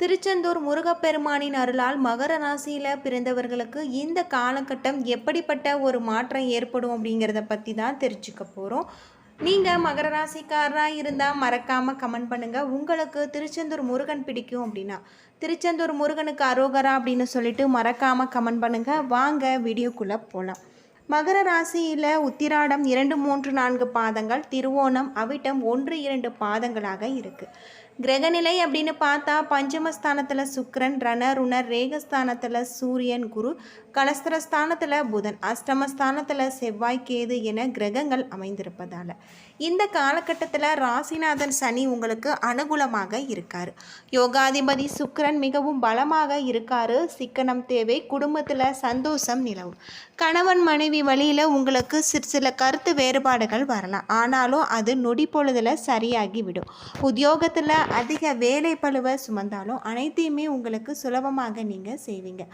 திருச்செந்தூர் முருகப்பெருமானின் அருளால் மகர ராசியில் பிறந்தவர்களுக்கு இந்த காலகட்டம் எப்படிப்பட்ட ஒரு மாற்றம் ஏற்படும் அப்படிங்கிறத பற்றி தான் தெரிஞ்சுக்க போகிறோம் நீங்கள் மகர ராசிக்காரராக இருந்தால் மறக்காமல் கமெண்ட் பண்ணுங்கள் உங்களுக்கு திருச்செந்தூர் முருகன் பிடிக்கும் அப்படின்னா திருச்செந்தூர் முருகனுக்கு அரோகரா அப்படின்னு சொல்லிட்டு மறக்காமல் கமெண்ட் பண்ணுங்கள் வாங்க வீடியோக்குள்ளே போகலாம் மகர ராசியில் உத்திராடம் இரண்டு மூன்று நான்கு பாதங்கள் திருவோணம் அவிட்டம் ஒன்று இரண்டு பாதங்களாக இருக்குது கிரகநிலை அப்படின்னு பார்த்தா பஞ்சமஸ்தானத்தில் சுக்கிரன் ரணருணர் ரேகஸ்தானத்தில் சூரியன் குரு. கலஸ்திரஸ்தானத்தில் புதன் அஷ்டமஸ்தானத்தில் செவ்வாய் கேது என கிரகங்கள் அமைந்திருப்பதால். இந்த காலகட்டத்தில் ராசிநாதன் சனி உங்களுக்கு அனுகூலமாக இருக்கார். யோகாதிபதி சுக்கரன் மிகவும் பலமாக இருக்கார். சிக்கனம் தேவை குடும்பத்தில் சந்தோஷம் நிலவும். கணவன் மனைவி வழியில் உங்களுக்கு சிறு சில கருத்து வேறுபாடுகள் வரலாம். ஆனாலும் அது நொடி பொழுதில் சரியாகி விடும் உத்தியோகத்தில் அதிக வேலை பழுவை சுமந்தாலும் அனைத்தையுமே உங்களுக்கு சுலபமாக நீங்கள் செய்வீங்க.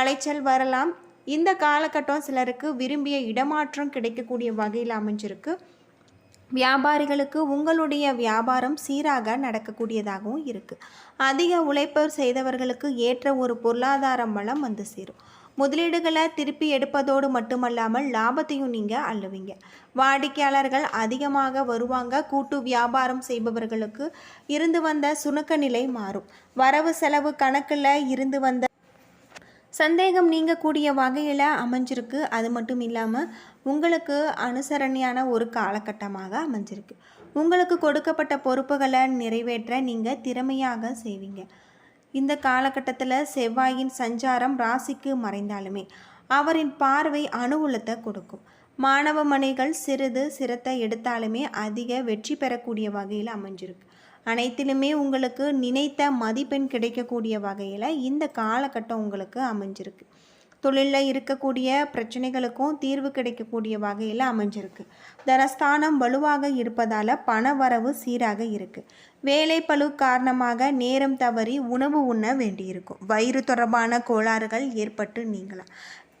அலைச்சல் வரலாம் இந்த காலகட்டம் சிலருக்கு விரும்பிய இடமாற்றம் கிடைக்கக்கூடிய வகையில் அமைஞ்சிருக்கு. வியாபாரிகளுக்கு உங்களுடைய வியாபாரம் சீராக நடக்கக்கூடியதாகவும் இருக்குது அதிக உழைப்பு செய்தவர்களுக்கு ஏற்ற ஒரு பொருளாதார வளம் வந்து சேரும். முதலீடுகளை திருப்பி எடுப்பதோடு மட்டுமல்லாமல் லாபத்தையும் நீங்கள் அள்ளுவீங்க. வாடிக்கையாளர்கள் அதிகமாக வருவாங்க. கூட்டு வியாபாரம் செய்பவர்களுக்கு இருந்து வந்த சுணக்க நிலை மாறும். வரவு செலவு கணக்கில் இருந்து வந்த சந்தேகம் நீங்கக்கூடிய வகையில் அமைஞ்சிருக்கு. அது மட்டும் இல்லாமல் உங்களுக்கு அனுசரணையான ஒரு காலகட்டமாக அமைஞ்சிருக்கு. உங்களுக்கு கொடுக்கப்பட்ட பொறுப்புகளை நிறைவேற்ற நீங்கள் திறமையாக செய்வீங்க. இந்த காலகட்டத்தில் செவ்வாயின் சஞ்சாரம் ராசிக்கு மறைந்தாலுமே அவரின் பார்வை அனுகூலத்தை கொடுக்கும். மாணவ மனைகள் சிறிது சிரத்தை எடுத்தாலுமே அதிக வெற்றி பெறக்கூடிய வகையில் அமைஞ்சிருக்கு. அனைத்திலுமே உங்களுக்கு நினைத்த மதிப்பெண் கிடைக்கக்கூடிய வகையில் இந்த காலகட்டம் உங்களுக்கு அமைஞ்சிருக்கு. தொழிலில் இருக்கக்கூடிய பிரச்சனைகளுக்கும் தீர்வு கிடைக்கக்கூடிய வகையில் அமைஞ்சிருக்கு. தனஸ்தானம் வலுவாக இருப்பதால் பண வரவு சீராக இருக்குது வேலை பளு காரணமாக நேரம் தவறி உணவு உண்ண வேண்டியிருக்கும். வயிறு தொடர்பான கோளாறுகள் ஏற்பட்டு நீங்களாம்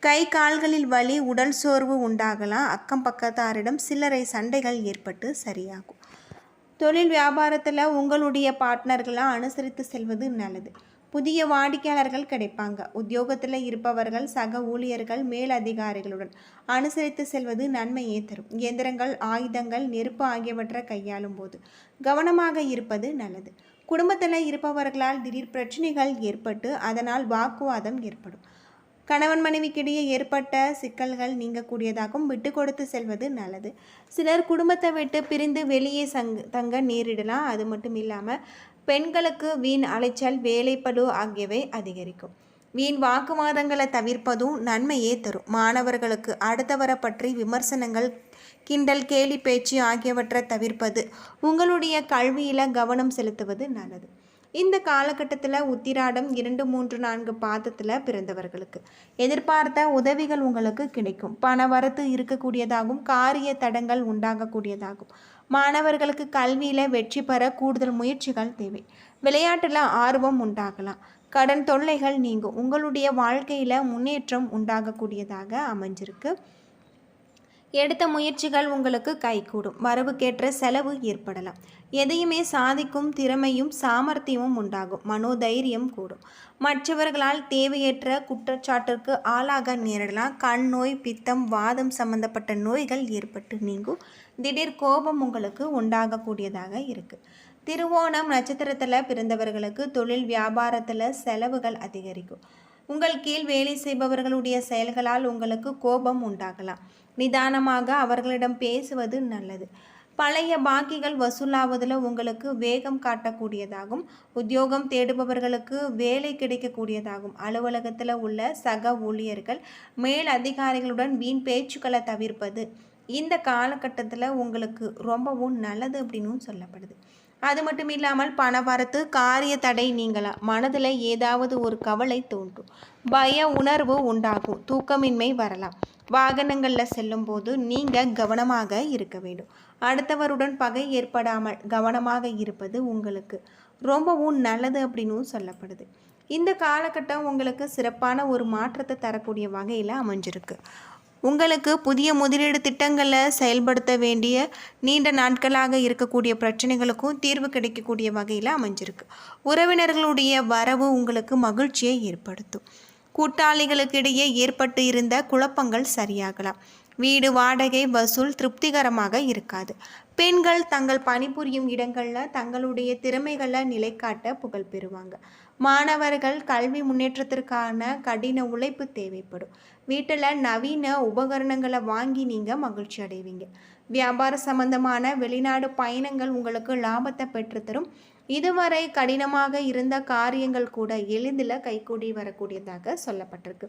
கை கால்களில் வலி உடல் சோர்வு உண்டாகலாம். அக்கம் பக்கத்தாரிடம் சில்லறை சண்டைகள் ஏற்பட்டு சரியாகும். தொழில் வியாபாரத்தில் உங்களுடைய பார்ட்னர்களாக அனுசரித்து செல்வது நல்லது. புதிய வாடிக்கையாளர்கள் கிடைப்பாங்க. உத்தியோகத்தில் இருப்பவர்கள் சக ஊழியர்கள் மேல் அதிகாரிகளுடன் அனுசரித்து செல்வது நன்மையே தரும். இயந்திரங்கள் ஆயுதங்கள் நெருப்பு ஆகியவற்றை கையாளும் போது கவனமாக இருப்பது நல்லது. குடும்பத்தில் இருப்பவர்களால் திடீர் பிரச்சனைகள் ஏற்பட்டு அதனால் வாக்குவாதம் ஏற்படும். கணவன் மனைவிக்கிடையே ஏற்பட்ட சிக்கல்கள் நீங்கக்கூடியதாகவும் விட்டு கொடுத்து செல்வது நல்லது. சிலர் குடும்பத்தை விட்டு பிரிந்து வெளியே சங் தங்க நேரிடலாம். அது மட்டும் இல்லாமல் பெண்களுக்கு வீண் அலைச்சல் வேலைப்படு ஆகியவை அதிகரிக்கும். வீண் வாக்குவாதங்களை தவிர்ப்பதும் நன்மையே தரும். மாணவர்களுக்கு அடுத்தவரை பற்றி விமர்சனங்கள் கிண்டல் கேலி பேச்சு ஆகியவற்றை தவிர்ப்பது உங்களுடைய கல்வியில் கவனம் செலுத்துவது நல்லது. இந்த காலகட்டத்தில் உத்திராடம் இரண்டு மூன்று நான்கு பாதத்தில் பிறந்தவர்களுக்கு. எதிர்பார்த்த உதவிகள் உங்களுக்கு கிடைக்கும். பண வரத்து இருக்கக்கூடியதாகும். காரிய தடங்கள் உண்டாகக்கூடியதாகும். மாணவர்களுக்கு கல்வியில் வெற்றி பெற கூடுதல் முயற்சிகள் தேவை. விளையாட்டில் ஆர்வம் உண்டாகலாம். கடன் தொல்லைகள் நீங்கும். உங்களுடைய வாழ்க்கையில் முன்னேற்றம் உண்டாகக்கூடியதாக அமைஞ்சிருக்கு. எடுத்த முயற்சிகள் உங்களுக்கு கைகூடும். வரவுக்கேற்ற செலவு ஏற்படலாம். எதையுமே சாதிக்கும் திறமையும் சாமர்த்தியமும் உண்டாகும். மனோதைரியம் கூடும். மற்றவர்களால் தேவையற்ற குற்றச்சாட்டிற்கு ஆளாக நேரிடலாம். கண் நோய் பித்தம் வாதம் சம்பந்தப்பட்ட நோய்கள் ஏற்பட்டு நீங்கும். திடீர் கோபம் உங்களுக்கு உண்டாகக்கூடியதாக இருக்குது திருவோணம் நட்சத்திரத்தில் பிறந்தவர்களுக்கு தொழில் வியாபாரத்தில் செலவுகள் அதிகரிக்கும். உங்கள் கீழ் வேலை செய்பவர்களுடைய செயல்களால் உங்களுக்கு கோபம் உண்டாகலாம். நிதானமாக அவர்களிடம் பேசுவது நல்லது. பழைய பாக்கிகள் வசூலாவதில் உங்களுக்கு வேகம் காட்டக்கூடியதாகும். உத்தியோகம் தேடுபவர்களுக்கு வேலை கிடைக்கக்கூடியதாகும். அலுவலகத்தில் உள்ள சக ஊழியர்கள் மேல் அதிகாரிகளுடன் வீண் பேச்சுக்களை தவிர்ப்பது. இந்த காலகட்டத்தில் உங்களுக்கு ரொம்பவும் நல்லது அப்படின்னும் சொல்லப்படுது. அது மட்டும் இல்லாமல் பணவரத்து காரிய தடை நீங்களாம் மனதில் ஏதாவது ஒரு கவலை தோன்றும். பய உணர்வு உண்டாகும். தூக்கமின்மை வரலாம். வாகனங்களில் செல்லும்போது நீங்கள் கவனமாக இருக்க வேண்டும். அடுத்தவருடன் பகை ஏற்படாமல் கவனமாக இருப்பது உங்களுக்கு ரொம்பவும் நல்லது அப்படின்னும் சொல்லப்படுது. இந்த காலகட்டம் உங்களுக்கு சிறப்பான ஒரு மாற்றத்தை தரக்கூடிய வகையில் அமைஞ்சிருக்கு. உங்களுக்கு புதிய முதலீடு திட்டங்களை செயல்படுத்த வேண்டிய நீண்ட நாட்களாக இருக்கக்கூடிய பிரச்சனைகளுக்கும் தீர்வு கிடைக்கக்கூடிய வகையில் அமைஞ்சிருக்கு. உறவினர்களுடைய வரவு உங்களுக்கு மகிழ்ச்சியை ஏற்படுத்தும். கூட்டாளிகளுக்கிடையே ஏற்பட்டு இருந்த குழப்பங்கள் சரியாகலாம். வீடு வாடகை வசூல் திருப்திகரமாக இருக்காது. பெண்கள் தங்கள் பணிபுரியும் இடங்களில் தங்களுடைய திறமைகளை நிலைக்காட்ட புகழ் பெறுவாங்க. மாணவர்கள் கல்வி முன்னேற்றத்திற்கான கடின உழைப்பு தேவைப்படும். வீட்டில் நவீன உபகரணங்களை வாங்கி நீங்கள் மகிழ்ச்சி அடைவீங்க. வியாபார சம்பந்தமான வெளிநாடு பயணங்கள் உங்களுக்கு லாபத்தை பெற்றுத்தரும் இதுவரை கடினமாக இருந்த காரியங்கள் கூட எளிதில் கைகூடி வரக்கூடியதாக சொல்லப்பட்டிருக்கு.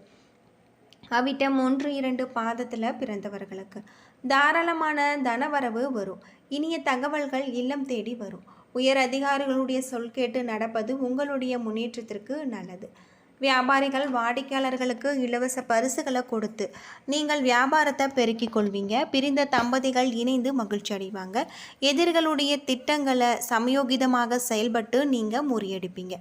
அவிட்டம் ஒன்று இரண்டு பாதத்தில் பிறந்தவர்களுக்கு தாராளமான தனவரவு வரும். இனிய தகவல்கள் இல்லம் தேடி வரும். உயர் அதிகாரிகளுடைய சொல் கேட்டு நடப்பது உங்களுடைய முன்னேற்றத்திற்கு நல்லது. வியாபாரிகள் வாடிக்கையாளர்களுக்கு இலவச பரிசுகளை கொடுத்து நீங்கள் வியாபாரத்தை பெருக்கிக் கொள்வீங்க. பிரிந்த தம்பதிகள் இணைந்து மகிழ்ச்சி அடைவாங்க. எதிர்களுடைய திட்டங்களை சமயோகிதமாக செயல்பட்டு நீங்கள் முறியடிப்பீங்க.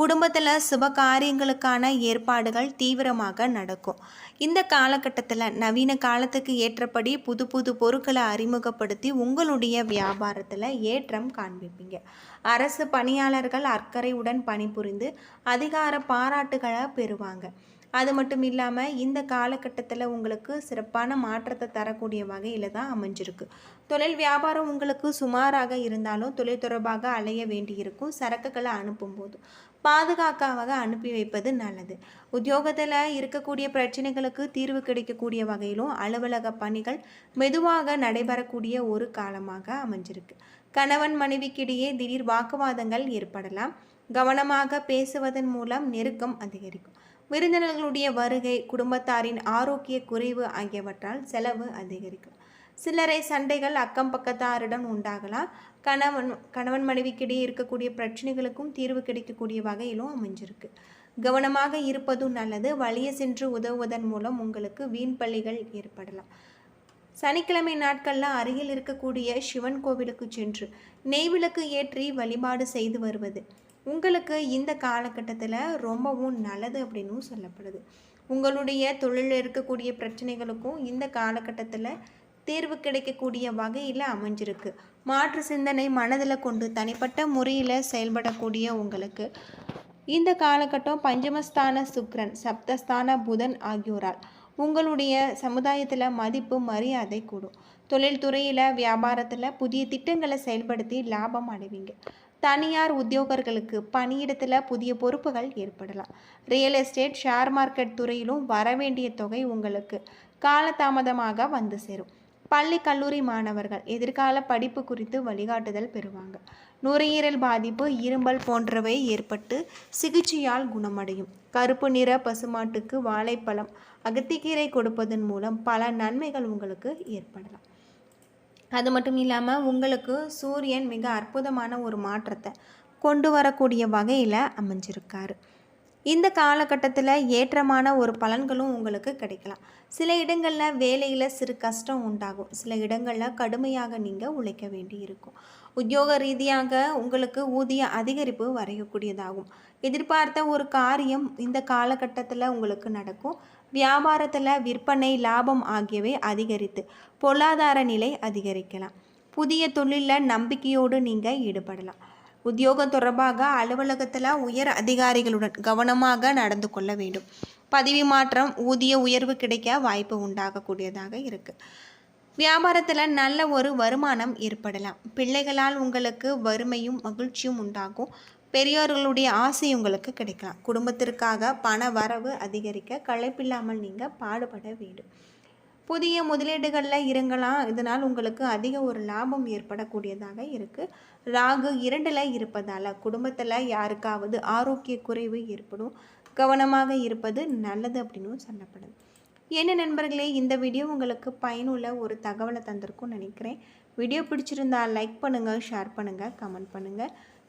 குடும்பத்தில் சுப காரியங்களுக்கான ஏற்பாடுகள் தீவிரமாக நடக்கும். இந்த காலகட்டத்தில் நவீன காலத்துக்கு ஏற்றபடி புது புது பொருட்களை அறிமுகப்படுத்தி உங்களுடைய வியாபாரத்தில் ஏற்றம் காண்பிப்பீங்க. அரசு பணியாளர்கள் அக்கறையுடன் பணிபுரிந்து அதிகார பாராட்டுகளை பெறுவாங்க. அது மட்டும் இல்லாமல் இந்த காலகட்டத்தில் உங்களுக்கு சிறப்பான மாற்றத்தை தரக்கூடிய வகையில் தான் அமைஞ்சிருக்கு. தொழில் வியாபாரம் உங்களுக்கு சுமாராக இருந்தாலும் தொழில் தொடர்பாக அலைய வேண்டியிருக்கும் சரக்குகளை அனுப்பும்போது பாதுகாக்காக அனுப்பி வைப்பது நல்லது. உத்தியோகத்தில் இருக்கக்கூடிய பிரச்சனைகளுக்கு தீர்வு கிடைக்கக்கூடிய வகையிலும் அலுவலக பணிகள் மெதுவாக நடைபெறக்கூடிய ஒரு காலமாக அமைஞ்சிருக்கு. கணவன் மனைவிக்கிடையே திடீர் வாக்குவாதங்கள் ஏற்படலாம். கவனமாக பேசுவதன் மூலம் நெருக்கம் அதிகரிக்கும். விருந்தினர்களுடைய வருகை குடும்பத்தாரின் ஆரோக்கிய குறைவு ஆகியவற்றால் செலவு அதிகரிக்கும். சிலரை சண்டைகள் அக்கம் பக்கத்தாரிடம் உண்டாகலாம். கணவன் கணவன் மனைவிக்கிடையே இருக்கக்கூடிய பிரச்சனைகளுக்கும் தீர்வு கிடைக்கக்கூடிய வகையிலும் அமைஞ்சிருக்கு. கவனமாக இருப்பதும் நல்லது. வழியே சென்று உதவுவதன் மூலம் உங்களுக்கு வீண் பள்ளிகள் ஏற்படலாம். சனிக்கிழமை நாட்களில் அருகில் இருக்கக்கூடிய சிவன் கோவிலுக்கு சென்று நெய்விளக்கு ஏற்றி வழிபாடு செய்து வருவது. உங்களுக்கு இந்த காலகட்டத்தில் ரொம்பவும் நல்லது அப்படின்னும் சொல்லப்படுது. உங்களுடைய தொழிலில் இருக்கக்கூடிய பிரச்சனைகளுக்கும் இந்த காலகட்டத்தில் தேர்வு கிடைக்கக்கூடிய வகையில் அமைஞ்சிருக்கு. மாற்று சிந்தனை மனதில் கொண்டு தனிப்பட்ட முறையில் செயல்படக்கூடிய உங்களுக்கு. இந்த காலகட்டம் பஞ்சமஸ்தான சுக்ரன் சப்தஸ்தான புதன் ஆகியோரால் உங்களுடைய சமுதாயத்தில் மதிப்பு மரியாதை கூடும். தொழில்துறையில் வியாபாரத்தில் புதிய திட்டங்களை செயல்படுத்தி லாபம் அடைவீங்க. தனியார் உத்தியோகர்களுக்கு பணியிடத்தில் புதிய பொறுப்புகள் ஏற்படலாம். ரியல் எஸ்டேட் ஷேர் மார்க்கெட் துறையிலும் வரவேண்டிய தொகை உங்களுக்கு காலதாமதமாக வந்து சேரும். பள்ளி கல்லூரி மாணவர்கள் எதிர்கால படிப்பு குறித்து வழிகாட்டுதல் பெறுவாங்க. நுரையீரல் பாதிப்பு இரும்பல் போன்றவை ஏற்பட்டு சிகிச்சையால் குணமடையும். கருப்பு நிற பசுமாட்டுக்கு வாழைப்பழம் அகத்திக்கீரை கொடுப்பதன் மூலம் பல நன்மைகள் உங்களுக்கு ஏற்படலாம். அது மட்டும் இல்லாமல் உங்களுக்கு சூரியன் மிக அற்புதமான ஒரு மாற்றத்தை கொண்டு வரக்கூடிய வகையில் அமைஞ்சிருக்காரு. இந்த காலகட்டத்தில் ஏற்றமான ஒரு பலன்களும் உங்களுக்கு கிடைக்கலாம். சில இடங்களில் வேலையில் சிறு கஷ்டம் உண்டாகும். சில இடங்களில் கடுமையாக நீங்கள் உழைக்க வேண்டி இருக்கும் உத்தியோக ரீதியாக உங்களுக்கு ஊதிய அதிகரிப்பு வரையக்கூடியதாகும். எதிர்பார்த்த ஒரு காரியம் இந்த காலகட்டத்தில் உங்களுக்கு நடக்கும். வியாபாரத்தில் விற்பனை லாபம் ஆகியவை அதிகரித்து பொருளாதார நிலை அதிகரிக்கலாம். புதிய தொழிலில் நம்பிக்கையோடு நீங்கள் ஈடுபடலாம். உத்தியோகம் தொடர்பாக அலுவலகத்தில் உயர் அதிகாரிகளுடன் கவனமாக நடந்து கொள்ள வேண்டும். பதவி மாற்றம் ஊதிய உயர்வு கிடைக்க வாய்ப்பு உண்டாகக்கூடியதாக இருக்குது வியாபாரத்தில் நல்ல ஒரு வருமானம் ஏற்படலாம். பிள்ளைகளால் உங்களுக்கு வறுமையும் மகிழ்ச்சியும் உண்டாகும். பெரியோர்களுடைய ஆசை உங்களுக்கு கிடைக்கலாம். குடும்பத்திற்காக பண வரவு அதிகரிக்க களைப்பில்லாமல் நீங்கள் பாடுபட வேண்டும். புதிய முதலீடுகளில் இருங்கலாம் இதனால் உங்களுக்கு அதிக ஒரு லாபம் ஏற்படக்கூடியதாக இருக்குது ராகு இரண்டில் இருப்பதால் குடும்பத்தில் யாருக்காவது ஆரோக்கிய குறைவு ஏற்படும். கவனமாக இருப்பது நல்லது அப்படின்னு சொல்லப்படுது என்ன நண்பர்களே இந்த வீடியோ உங்களுக்கு பயனுள்ள ஒரு தகவலை தந்திருக்கும்னு நினைக்கிறேன். வீடியோ பிடிச்சிருந்தால் லைக் பண்ணுங்கள் ஷேர் பண்ணுங்கள் கமெண்ட் பண்ணுங்கள்